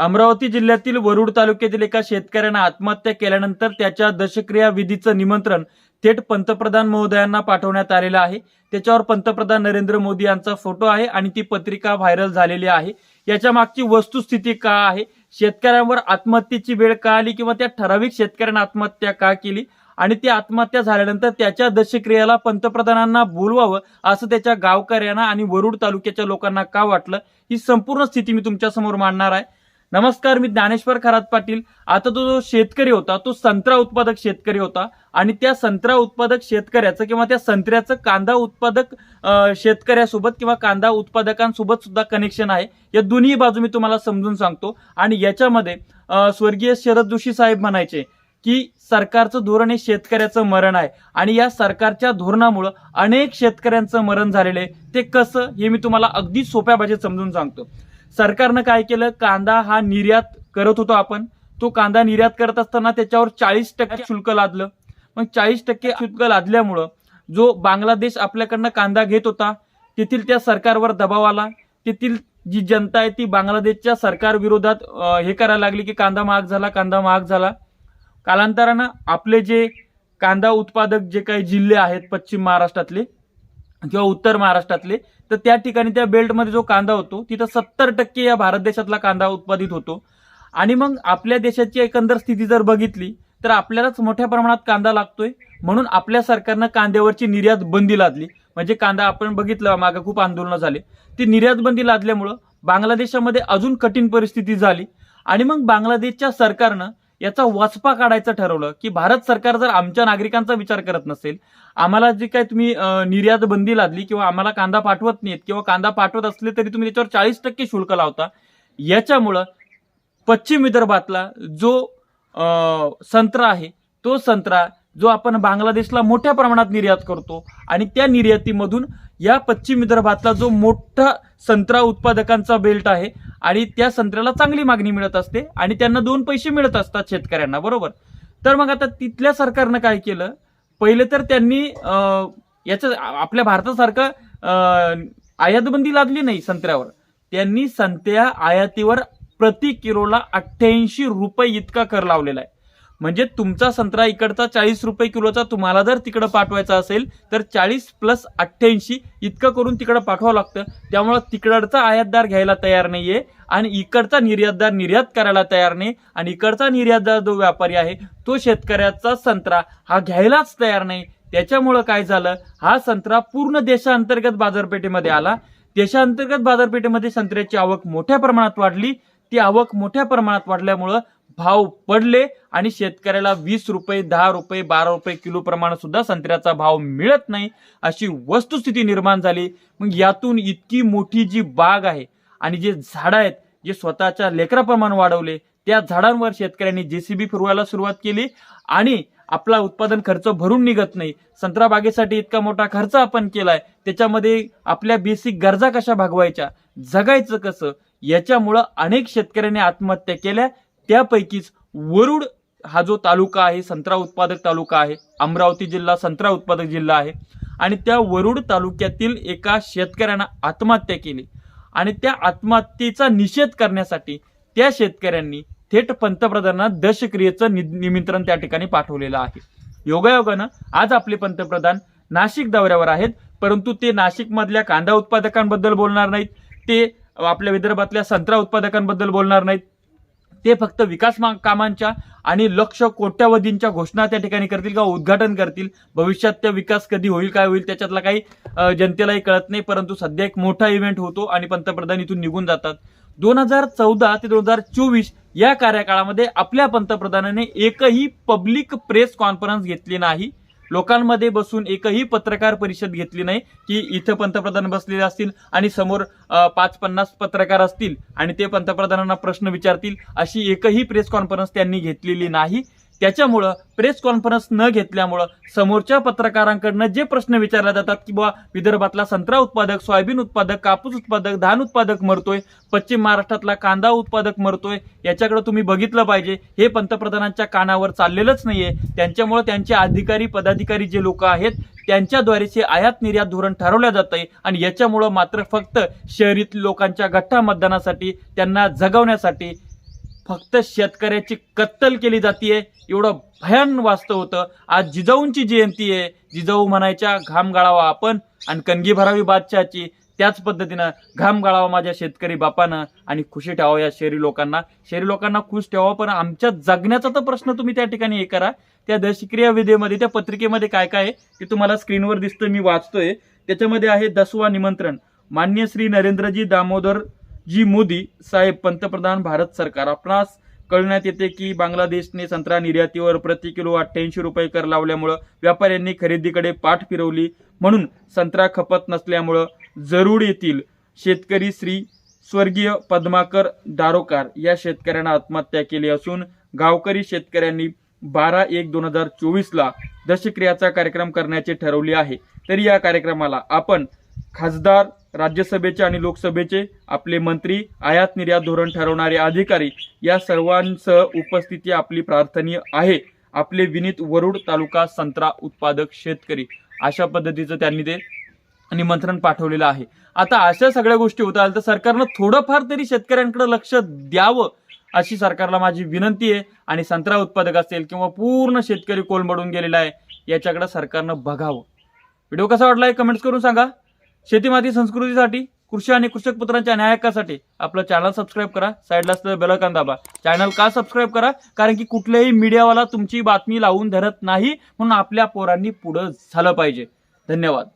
अमरावती जिल्ह्यातील वरुड तालुक्यातील एका शेतकऱ्यानं आत्महत्या केल्यानंतर त्याच्या दशक्रिया विधीचं निमंत्रण थेट पंतप्रधान महोदयांना पाठवण्यात आलेलं आहे. त्याच्यावर पंतप्रधान नरेंद्र मोदी यांचा फोटो आहे आणि ती पत्रिका व्हायरल झालेली आहे. याच्या मागची वस्तुस्थिती का आहे? शेतकऱ्यांवर आत्महत्येची वेळ का आली किंवा त्या ठराविक शेतकऱ्यांना आत्महत्या का केली? आणि ती आत्महत्या झाल्यानंतर त्याच्या दशक्रियाला पंतप्रधानांना बोलवावं असं त्याच्या गावकऱ्यांना आणि वरुड तालुक्याच्या लोकांना का वाटलं? ही संपूर्ण स्थिती मी तुमच्यासमोर मांडणार आहे. नमस्कार मी ज्ञानेश्वर खरात पाटील. आता तो जो शेतकरी होता तो संत्रा उत्पादक शेतकरी होता आणि त्या संत्रा उत्पादक शेतकऱ्याचं किंवा त्या संत्र्याचं कांदा उत्पादक शेतकऱ्यासोबत किंवा कांदा उत्पादकांसोबत सुद्धा कनेक्शन आहे. या दोन्ही बाजू मी तुम्हाला समजून सांगतो. आणि याच्यामध्ये स्वर्गीय शरद जोशी साहेब म्हणायचे की सरकारचं धोरण हे शेतकऱ्याचं मरण आहे. आणि या सरकारच्या धोरणामुळं अनेक शेतकऱ्यांचं मरण झालेलं आहे. ते कसं हे मी तुम्हाला अगदी सोप्या भाषेत समजून सांगतो. सरकारनं काय केलं? कांदा हा निर्यात करत होतो आपण. तो कांदा निर्यात करत असताना त्याच्यावर चाळीस टक्के शुल्क लादलं. मग चाळीस टक्के शुल्क लादल्यामुळं जो बांगलादेश आपल्याकडनं कांदा घेत होता तेथील त्या सरकारवर दबाव आला. तेथील जी जनता आहे ती बांगलादेशच्या सरकार विरोधात हे करायला लागली की कांदा महाग झाला कांदा महाग झाला. कालांतरानं आपले जे कांदा उत्पादक जे काही जिल्हे आहेत पश्चिम महाराष्ट्रातले किंवा उत्तर महाराष्ट्रातले तर त्या ठिकाणी त्या बेल्टमध्ये जो कांदा होतो तिथं सत्तर टक्के या भारत देशातला कांदा उत्पादित होतो. आणि मग आपल्या देशाची एकंदर स्थिती जर बघितली तर आपल्यालाच मोठ्या प्रमाणात कांदा लागतोय. म्हणून आपल्या सरकारनं कांद्यावरची निर्यात बंदी लादली. म्हणजे कांदा आपण बघितलं मागं खूप आंदोलनं झाले. ती निर्यात बंदी लादल्यामुळं बांगलादेशामध्ये अजून कठीण परिस्थिती झाली. आणि मग बांगलादेशच्या सरकारनं याचा वचपा काढायचं ठरवलं की भारत सरकार जर आमच्या नागरिकांचा विचार करत नसेल आम्हाला जे काय तुम्ही निर्यात बंदी लादली किंवा आम्हाला कांदा पाठवत नाहीत किंवा कांदा पाठवत असले तरी तुम्ही त्याच्यावर चाळीस टक्के शुल्क लावता याच्यामुळं पश्चिम विदर्भातला जो संत्रा आहे तो संत्रा जो आपण बांगलादेशला मोठ्या प्रमाणात निर्यात करतो आणि त्या निर्यातीमधून या पश्चिम विदर्भातला जो मोठा संत्रा उत्पादकांचा बेल्ट आहे आणि त्या संत्र्याला चांगली मागणी मिळत असते आणि त्यांना दोन पैसे मिळत असतात शेतकऱ्यांना बरोबर? तर मग आता तिथल्या सरकारनं काय केलं? पहिले तर त्यांनी याचं आपल्या भारतासारखं आयातबंदी लादली नाही संत्र्यावर. त्यांनी संत्र्या आयातीवर प्रति किलोला अठ्ठ्याऐंशी रुपये इतका कर लावलेला आहे. म्हणजे तुमचा संत्रा इकडचा चाळीस रुपये किलोचा तुम्हाला जर तिकडं पाठवायचा असेल तर चाळीस प्लस अठ्ठ्याऐंशी इतकं करून तिकडं पाठवावं लागतं. त्यामुळं तिकडचा आयातदार घ्यायला तयार नाही आहे आणि इकडचा निर्यातदार निर्यात करायला तयार नाही. आणि इकडचा निर्यातदार जो व्यापारी आहे तो शेतकऱ्याचा संत्रा हा घ्यायलाच तयार नाही. त्याच्यामुळं काय झालं? हा संत्रा पूर्ण देशांतर्गत बाजारपेठेमध्ये आला. देशांतर्गत बाजारपेठेमध्ये संत्र्याची आवक मोठ्या प्रमाणात वाढली. ती आवक मोठ्या प्रमाणात वाढल्यामुळं भाव पडले. आणि शेतकऱ्याला वीस रुपये दहा रुपये बारा रुपये किलो प्रमाण सुद्धा संत्र्याचा भाव मिळत नाही अशी वस्तुस्थिती निर्माण झाली. मग यातून इतकी मोठी जी बाग आहे आणि जे झाडं आहेत जे स्वतःच्या लेकराप्रमाणे वाढवले त्या झाडांवर शेतकऱ्यांनी जेसीबी फिरवायला सुरुवात केली आणि आपला उत्पादन खर्च भरून निघत नाही. संत्रा बागेसाठी इतका मोठा खर्च आपण केलाय त्याच्यामध्ये आपल्या बेसिक गरजा कशा भागवायच्या जगायचं कसं याच्यामुळं अनेक शेतकऱ्यांनी आत्महत्या केल्या त्यापैकीच वरुड हा जो तालुका आहे संत्रा उत्पादक तालुका आहे अमरावती जिल्हा संत्रा उत्पादक जिल्हा आहे आणि त्या वरुड तालुक्यातील एका शेतकऱ्यानं आत्महत्या केली आणि त्या आत्महत्येचा निषेध करण्यासाठी त्या शेतकऱ्यांनी थेट पंतप्रधानांना दशक्रियेचं निमंत्रण त्या ठिकाणी पाठवलेलं आहे. योगायोगानं आज आपले पंतप्रधान नाशिक दौऱ्यावर आहेत परंतु ते नाशिकमधल्या कांदा उत्पादकांबद्दल बोलणार नाहीत ते आपल्या विदर्भातल्या संत्रा उत्पादकांबद्दल बोलणार नाहीत ते फक्त विकास मा- कामांच्या आणि लक्ष कोट्यावधींच्या घोषणा त्या ठिकाणी करतील किंवा उद्घाटन करतील. भविष्यात त्या विकास कधी होईल काय होईल त्याच्यातला काही जनतेलाही कळत नाही. परंतु सध्या एक मोठा इव्हेंट होतो आणि पंतप्रधान इथून निघून जातात. दोन हजार चौदा ते दोन हजार चोवीस या कार्यकाळामध्ये आपल्या पंतप्रधानाने एकही पब्लिक प्रेस कॉन्फरन्स घेतली नाही. लोकांमध्ये बसून एकही पत्रकार परिषद घेतली नाही की इथं पंतप्रधान बसलेले असतील आणि समोर पाच पन्नास पत्रकार असतील आणि ते पंतप्रधानांना प्रश्न विचारतील अशी एकही प्रेस कॉन्फरन्स त्यांनी घेतलेली नाही. त्याच्यामुळं प्रेस कॉन्फरन्स न घेतल्यामुळं समोरच्या पत्रकारांकडनं जे प्रश्न विचारले जातात की बुवा विदर्भातला संत्रा उत्पादक सोयाबीन उत्पादक कापूस उत्पादक धान उत्पादक मरतोय पश्चिम महाराष्ट्रातला कांदा उत्पादक मरतोय याच्याकडे तुम्ही बघितलं पाहिजे. हे पंतप्रधानांच्या कानावर चाललेलंच नाहीये. त्यांच्यामुळे त्यांचे अधिकारी पदाधिकारी जे लोक आहेत त्यांच्याद्वारेचे आयात निर्यात धोरण ठरवलं जात आहे आणि याच्यामुळं मात्र फक्त शहरीत लोकांच्या गठ्ठा मतदानासाठी त्यांना जगवण्यासाठी फक्त शेतकऱ्याची कत्तल केली जातीये एवढं भयान वास्तव होतं. आज जिजाऊंची जयंती आहे. जिजाऊ म्हणायच्या घाम गाळावा आपण आणि कणगी भरावी बादशाची त्याच पद्धतीनं घाम गाळावा माझ्या शेतकरी बापानं आणि खुशी ठेवावं या शहरी लोकांना. शहरी लोकांना खुश ठेवावं पण आमच्या जगण्याचा तर प्रश्न तुम्ही त्या ठिकाणी हे करा. त्या दशक्रिया विधेमध्ये त्या पत्रिकेमध्ये काय काय आहे ते तुम्हाला स्क्रीनवर दिसतं मी वाचतोय. त्याच्यामध्ये आहे दसवा निमंत्रण. मान्य श्री नरेंद्रजी दामोदर जी मोदी साहेब पंतप्रधान भारत सरकार. आपणास कळण्यात येते की बांगलादेशने संत्रा निर्यातीवर प्रति किलो अठ्ठ्याऐंशी रुपये कर लावल्यामुळं व्यापाऱ्यांनी खरेदीकडे पाठ फिरवली. म्हणून संत्रा खपत नसल्यामुळं जरूर येथील शेतकरी श्री स्वर्गीय पद्माकर दारोकार या शेतकऱ्यांना आत्महत्या केली असून गावकरी शेतकऱ्यांनी बारा एक दोन हजार चोवीसला दशक्रियाचा कार्यक्रम करण्याचे ठरवले आहे. तरी या कार्यक्रमाला आपण खासदार राज्यसभेचे आणि लोकसभेचे आपले मंत्री आयात निर्यात धोरण ठरवणारे अधिकारी या सर्वांसह उपस्थिती आपली प्रार्थनीय आहे. आपले विनीत वरुड तालुका संत्रा उत्पादक शेतकरी अशा पद्धतीचं त्यांनी ते निमंत्रण पाठवलेलं आहे. आता अशा सगळ्या गोष्टी होत आल्या तर सरकारनं थोडंफार तरी शेतकऱ्यांकडे लक्ष द्यावं अशी सरकारला माझी विनंती आहे. आणि संत्रा उत्पादक असेल किंवा पूर्ण शेतकरी कोलमडून गेलेला आहे याच्याकडे सरकारनं बघावं. व्हिडिओ कसा वाटला आहे कमेंट्स करून सांगा. शेतीमाती संस्कृतीसाठी कृषी आणि कृषक पुत्रांच्या न्यायकासाठी आपलं चॅनल सबस्क्राईब करा. साईडला असलेलं बेलकान दाबा. चॅनल का सबस्क्राईब करा? कारण की कुठल्याही मीडियावाला तुमची बातमी लावून धरत नाही. म्हणून आपल्या पोरांनी पुढं झालं पाहिजे. धन्यवाद.